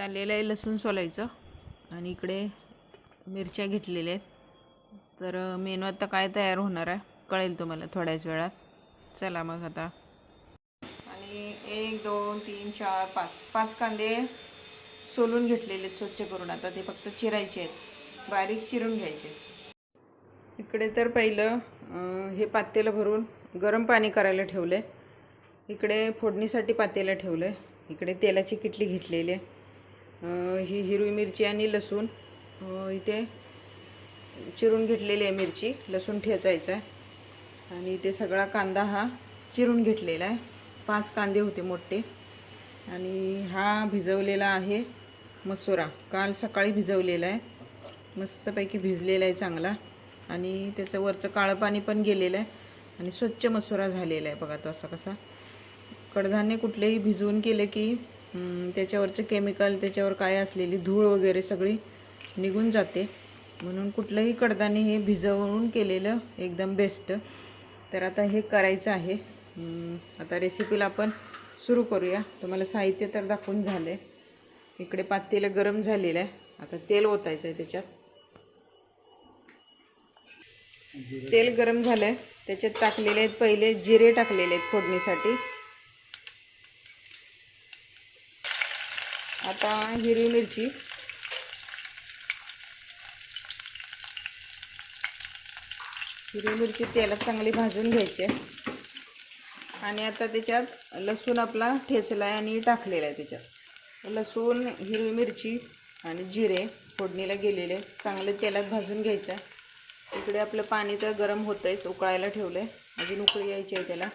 चाललेलं आहे लसूण सोलायचं. आणि इकडे मिरच्या घेतलेल्या आहेत. तर मेनू आता काय तयार होणार आहे कळेल तुम्हाला थोड्याच वेळात. चला मग आता. आणि एक दोन तीन चार पाच. पाच कांदे सोलून घेतलेले आहेत स्वच्छ करून. आता ते फक्त चिरायचे आहेत. बारीक चिरून घ्यायचे इकडे तर पहिलं हे पातेलं भरून गरम पाणी करायला ठेवलं आहे इकडे फोडणीसाठी पातेलं ठेवलं आहे इकडे तेलाची किटली घेतलेली आहे. ही हिरवी मिरची आणि लसूण इथे चिरून घेतलेली आहे मिरची लसूण ठेचायचा आहे. आणि इथे सगळा कांदा हा चिरून घेतलेला आहे. पाच कांदे होते मोठे. आणि हा भिजवलेला आहे मसुरा. काल सकाळी भिजवलेला आहे. मस्तपैकी भिजलेला आहे चांगला. आणि त्याचं वरचं काळं पाणी पण गेलेलं आहे. आणि स्वच्छ मसुरा झालेला आहे बघा तो असा कसा. कडधान्य कुठलेही भिजवून केले की त्याच्यावरचं केमिकल त्याच्यावर काय असलेली धूळ वगैरे सगळी निघून जाते. म्हणून कुठलंही कडधान्य हे भिजवून केलेलं एकदम बेस्ट तर आता हे करायचं आहे. आता रेसिपीला आपण सुरू करूया. तुम्हाला साहित्य तर दाखवून झालं आहे इकडे पातेलं गरम झालेलं आहे. आता तेल ओतायचं आहे त्याच्यात. तेल गरम झालं आहे त्याच्यात टाकलेले आहेत पहिले जिरे टाकलेले आहेत फोडणीसाठी. आता हिरवी मिरची. हिरवी मिरची तेलात चांगली भाजून घ्यायची आहे. आणि आता त्याच्यात लसूण आपला ठेचला आहे आणि टाकलेला आहे त्याच्यात. लसूण हिरवी मिरची आणि जिरे फोडणीला गेलेले चांगले तेलात भाजून घ्यायचं इकडे आपलं पाणी तर गरम होतंयच आहेच उकळायला ठेवलं आहे अजून उकळी यायची आहे त्याला.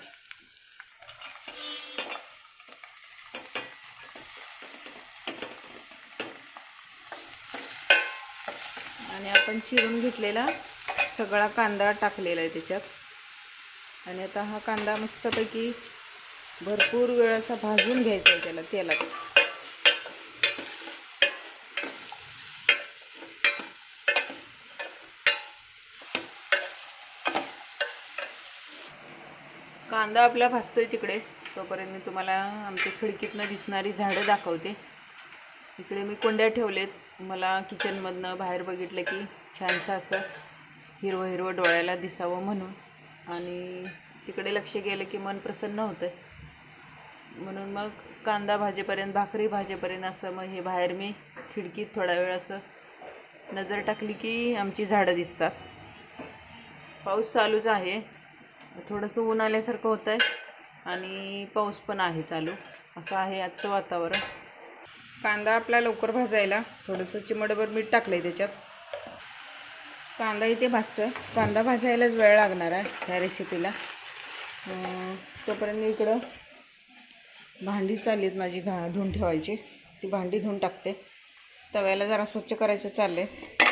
आणि आपण चिरून घेतलेला सगळा कांदा टाकलेला आहे त्याच्यात. आणि आता हा कांदा मस्तपैकी भरपूर वेळ असा भाजून घ्यायचा आहे त्याला तेलात. कांदा आपला भाजतोय तिकडे. तोपर्यंत मी तुम्हाला आमच्या खिडकीतनं दिसणारी झाडं दाखवते. इकडे मी कोंड्या ठेवलेत. मला किचनमधनं बाहेर बघितलं की छानसं असं हिरवं हिरवं डोळ्याला दिसावं म्हणून. आणि तिकडे लक्ष गेलं की मन प्रसन्न होतं म्हणून मग कांदा भाजेपर्यंत भाकरी भाजेपर्यंत असं मग हे बाहेर मी खिडकीत थोडा वेळ असं नजर टाकली की आमची झाडं दिसतात. पाऊस चालूच आहे. थोडंसं ऊन आल्यासारखं होतं आहे आणि पाऊस पण आहे चालू. असं आहे आजचं वातावरण. कांदा आपला लवकर भाजायला. थोडंसं चिमडभर मीठ टाकलं आहे त्याच्यात. कांदा इथे भाजतोय. कांदा भाजायलाच वेळ लागणार आहे ह्या रेसिपीला तोपर्यंत मी इकडं भांडी चालली आहेत माझी घा धुवून ठेवायची. ती भांडी धुवून टाकते. तव्याला जरा स्वच्छ करायचं चाललं आहे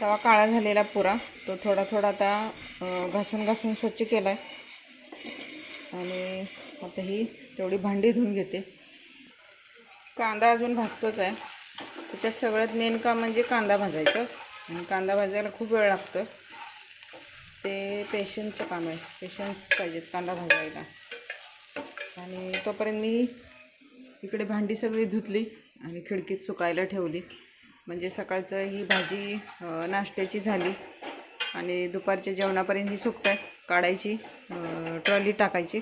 तवा काळा झालेला पुरा. तो थोडा थोडा आता घासून घासून स्वच्छ केला आहे आणि आता ही तेवढी भांडी धुवून घेते. कांदा अजून भाजतोच आहे. त्याच्यात सगळ्यात मेन काम म्हणजे कांदा भाजायचं. आणि कांदा भाजायला खूप वेळ लागतो. ते पेशन्सचं काम आहे. पेशन्स पाहिजेत कांदा भाजायला. आणि तोपर्यंत मी इकडे भांडी सगळी धुतली आणि खिडकीत सुकायला ठेवली. म्हणजे सकाळचं ही भाजी नाश्त्याची झाली. आणि दुपारच्या जेवणापर्यंत ही सुकतात काढायची ट्रॉली टाकायची.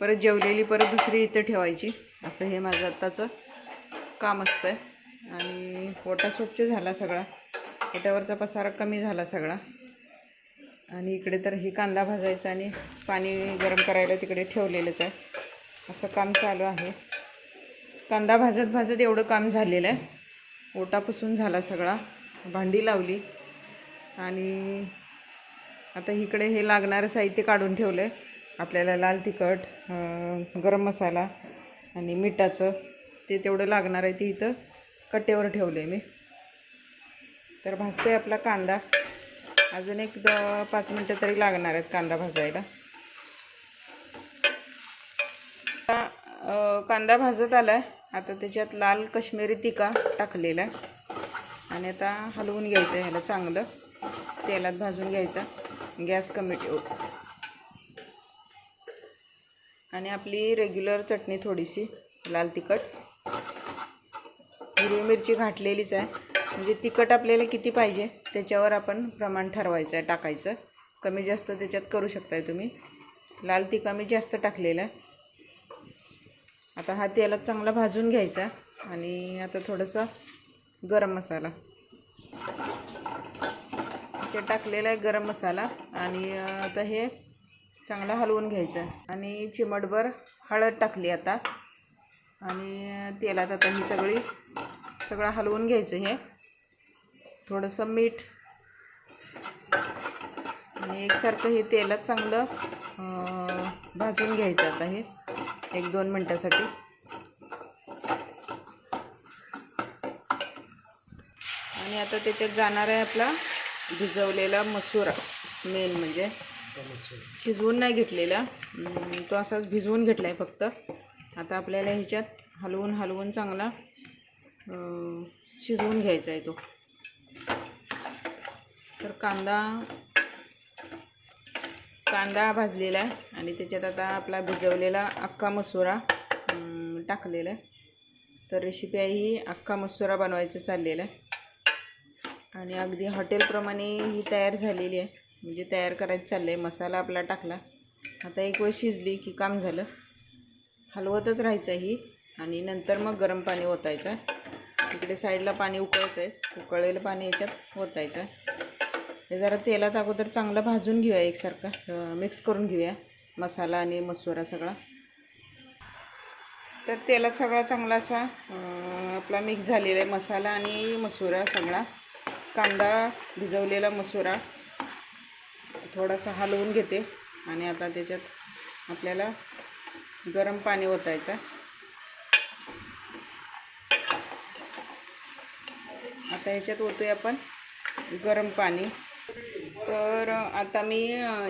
परत जेवलेली परत दुसरी इथं ठेवायची. असं हे माझं आत्ताचं काम असतं आणि ओटा स्वच्छ झाला सगळा. ओट्यावरचा पसारा कमी झाला सगळा. आणि इकडे तर ही कांदा भाजायचा आणि पाणी गरम करायला तिकडे ठेवलेलंच आहे. असं काम चालू आहे. कांदा भाजत भाजत एवढं काम झालेलं आहे. ओटा पुसून झाला सगळा. भांडी लावली. आणि आता इकडे हे लागणारं साहित्य काढून ठेवलं आहे आपल्याला लाल तिखट गरम मसाला आणि मिठाचं. ते तेवढं लागणार आहे ते इथं कट्ट्यावर ठेवलं आहे मी. तर भाजतो आहे आपला कांदा. अजून एक द पाच मिनटं तरी लागणार आहेत कांदा भाजायला. आता, कांदा भाजत आला आहे आता त्याच्यात लाल कश्मीरी तिका टाकलेला आहे. आणि आता हलवून घ्यायचं आहे ह्याला चांगलं. तेलात भाजून घ्यायचा. गॅस कमी ठेवू. आणि आपली रेग्युलर चटणी थोडीशी लाल तिखट. हिरवी मिरची घातलेलीच आहे. म्हणजे तिखट आपल्याला किती पाहिजे त्याच्यावर आपण प्रमाण ठरवायचं आहे टाकायचं. कमी जास्त त्याच्यात करू शकताय तुम्ही. लाल तिखा मी जास्त टाकलेलं आहे. आता हा तेलात चांगला भाजून घ्यायचा आणि आता थोडंसं गरम मसाला. ते टाकलेला आहे गरम मसाला आणि आता हे चांगला हलवून घ्यायचं आणि चिमटभर हळद टाकली आता. आणि तेलात आता ही सगळी सगळं हलवून घ्यायचं हे. थोडंसं मीठ. आणि एकसारखं हे तेलात चांगलं भाजून घ्यायचं आता हे. एक दोन मिनटासाठी. आणि आता त्याच्यात जाणार आहे आपला भिजवलेला मसुरा मेन म्हणजे. शिजवून नाही घेतलेला. तो असाच भिजवून घेतला आहे फक्त. आता आपल्याला ह्याच्यात हलवून हलवून चांगला शिजवून घ्यायचा आहे तो. तर कांदा कांदा भाजलेला आहे आणि त्याच्यात आता आपला भिजवलेला अख्खा मसुरा टाकलेला आहे. तर रेसिपी आहे ही अख्खा मसुरा बनवायचं चाललेलं आहे. आणि अगदी हॉटेलप्रमाणे ही तयार झालेली आहे. म्हणजे तयार करायचं चाललं आहे मसाला आपला टाकला. आता एक वेळ शिजली की काम झालं. हलवतच राहायचं ही. आणि नंतर मग गरम पाणी ओतायचं. इकडे साईडला पाणी उकळतंयच आहेच उकळलेलं पाणी याच्यात ओतायचं. हे जरा तेलात अगोदर चांगलं भाजून घेऊया एकसारखं. मिक्स करून घेऊया. मसाला आणि मसुरा सगळा. तर तेलात सगळा चांगला असा आपला मिक्स झालेला आहे. मसाला आणि मसुरा सगळा. कांदा भिजवलेला मसुरा. थोडासा हलवून घेते. आणि आता त्याच्यात आपल्याला गरम पाणी ओतायचं. आता ह्याच्यात ओतूया आपण गरम पाणी. तर आता मी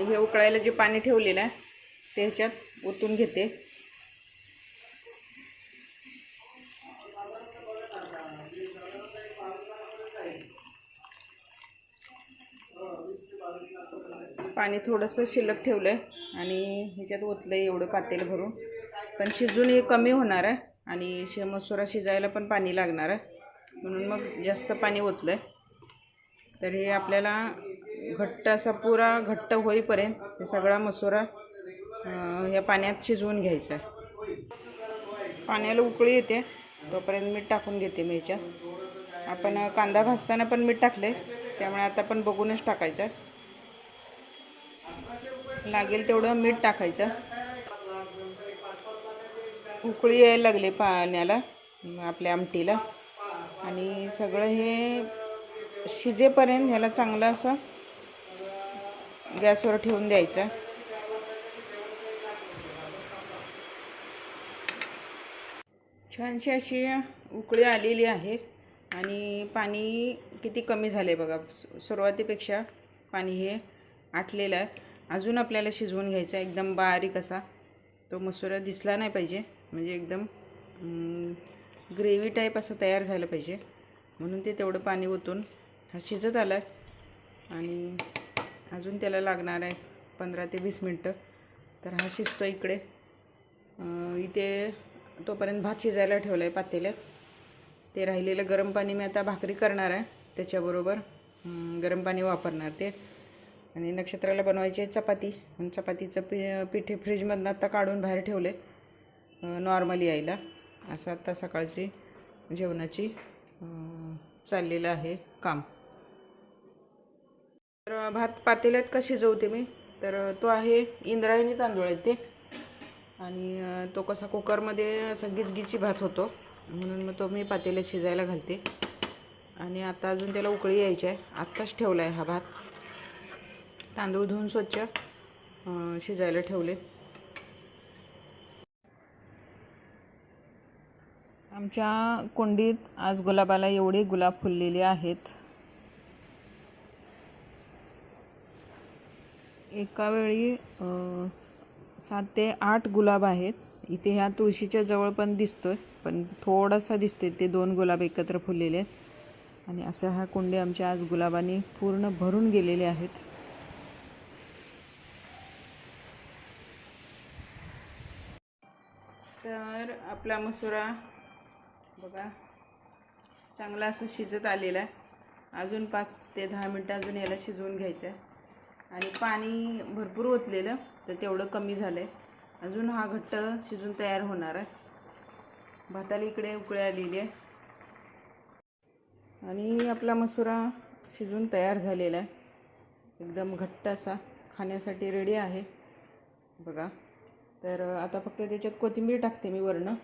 हे उकळायला जे पाणी ठेवलेलं आहे ते ह्याच्यात ओतून घेते. पाणी थोडंसं शिल्लक ठेवलं आहे आणि ह्याच्यात ओतलं आहे एवढं पातेलं भरून. पण शिजून हे कमी होणार आहे आणि शे मसुरा शिजायला पण पाणी लागणार आहे. म्हणून मग जास्त पाणी ओतलं आहे तर हे आपल्याला घट्ट असा पुरा घट्ट होईपर्यंत हे सगळा मसुरा ह्या या पाण्यात शिजवून घ्यायचा आहे. पाण्याला उकळी येते. तोपर्यंत मीठ टाकून घेते मी ह्याच्यात आपण कांदा भाजताना पण मीठ टाकले त्यामुळे आता पण बघूनच टाकायचं. आहे लागेल तेवढं मीठ टाकायचं. उकळी यायला लागले पाण्याला आपल्या आमटीला. आणि सगळं हे शिजेपर्यंत ह्याला चांगलं असं गॅसवर ठेवून द्यायचं. छानशी अशी उकळी आलेली आहे आणि पाणी किती कमी झाले बघा. सुरुवातीपेक्षा पाणी हे आटलेलं आहे. अजून आपल्याला शिजवून घ्यायचं आहे. एकदम बारीक असा तो मसुरा दिसला नाही पाहिजे. म्हणजे एकदम ग्रेव्ही टाईप असं तयार झालं पाहिजे. म्हणून ते तेवढं पाणी ओतून हा शिजत आला आहे आणि अजून त्याला लागणार आहे पंधरा ते वीस मिनटं. तर हा शिजतो इकडे. इथे तोपर्यंत भात शिजायला ठेवला आहे पातेल्यात. ते राहिलेलं गरम पाणी मी आता भाकरी करणार आहे. त्याच्याबरोबर गरम पाणी वापरणार ते. आणि नक्षत्राला बनवायची आहे चपाती. चपातीचं पी पिठे फ्रीजमधनं आत्ता काढून बाहेर ठेवले नॉर्मली यायला. असं आत्ता सकाळची जेवणाची चाललेलं आहे काम. तर भात पातेल्यात का शिजवते मी? तर तो आहे इंद्रायणी तांदूळ आहे ते. आणि तो कसा कुकरमध्ये असा गिचगिची भात होतो. म्हणून मग तो मी पातेल्यात शिजायला घालते. आणि आता अजून त्याला उकळी यायची आहे. आत्ताच ठेवला आहे हा भात. तांदूळ धुवून स्वच्छ शिजायला ठेवले. आमच्या कुंडीत आज गुलाबाला एवढे गुलाब फुललेले आहेत. एका वेळी सात ते आठ गुलाब आहेत. इथे ह्या तुळशीच्या जवळ पण दिसतोय पण थोडासा दिसते ते दोन गुलाब एकत्र फुललेले आहेत. आणि अशा ह्या कुंडी आमच्या आज गुलाबाने पूर्ण भरून गेलेले आहेत. तर आपला मसुरा बघा. चांगला असं शिजत आलेला आहे. अजून पाच ते दहा मिनटं अजून याला शिजवून घ्यायचं आहे. आणि पाणी भरपूर ओतलेलं तर तेवढं कमी झालं आहे अजून हा घट्ट शिजून तयार होणार आहे. भाताला इकडे उकळी आलेली आहे. आणि आपला मसुरा शिजून तयार झालेला आहे. एकदम घट्ट असा खाण्यासाठी रेडी आहे. बघा. तर आता फक्त त्याच्यात कोथिंबीर टाकते मी वरनं.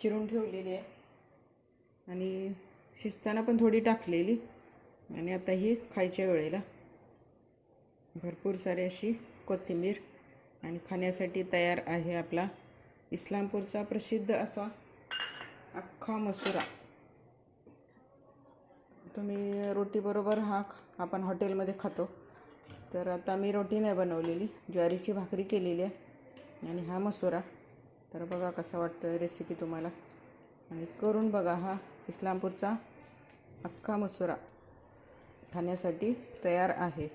चिरून ठेवलेली आहे. आणि शिजताना पण थोडी टाकलेली. आणि आता ही खायच्या वेळेला भरपूर सारी अशी कोथिंबीर आणि खाण्यासाठी तयार आहे आपला इस्लामपूरचा प्रसिद्ध असा अख्खा मसुरा. तुम्ही रोटीबरोबर हा आपण हॉटेलमध्ये खातो. तर आता मी रोटी नाही बनवलेली ज्वारीची भाकरी केलेली आहे आणि हा मसुरा. तर बघा कसा वाटतो रेसिपी तुम्हाला. आणि करून बघा हा इस्लामपूरचा अख्खा मसुरा खाण्यासाठी तयार आहे.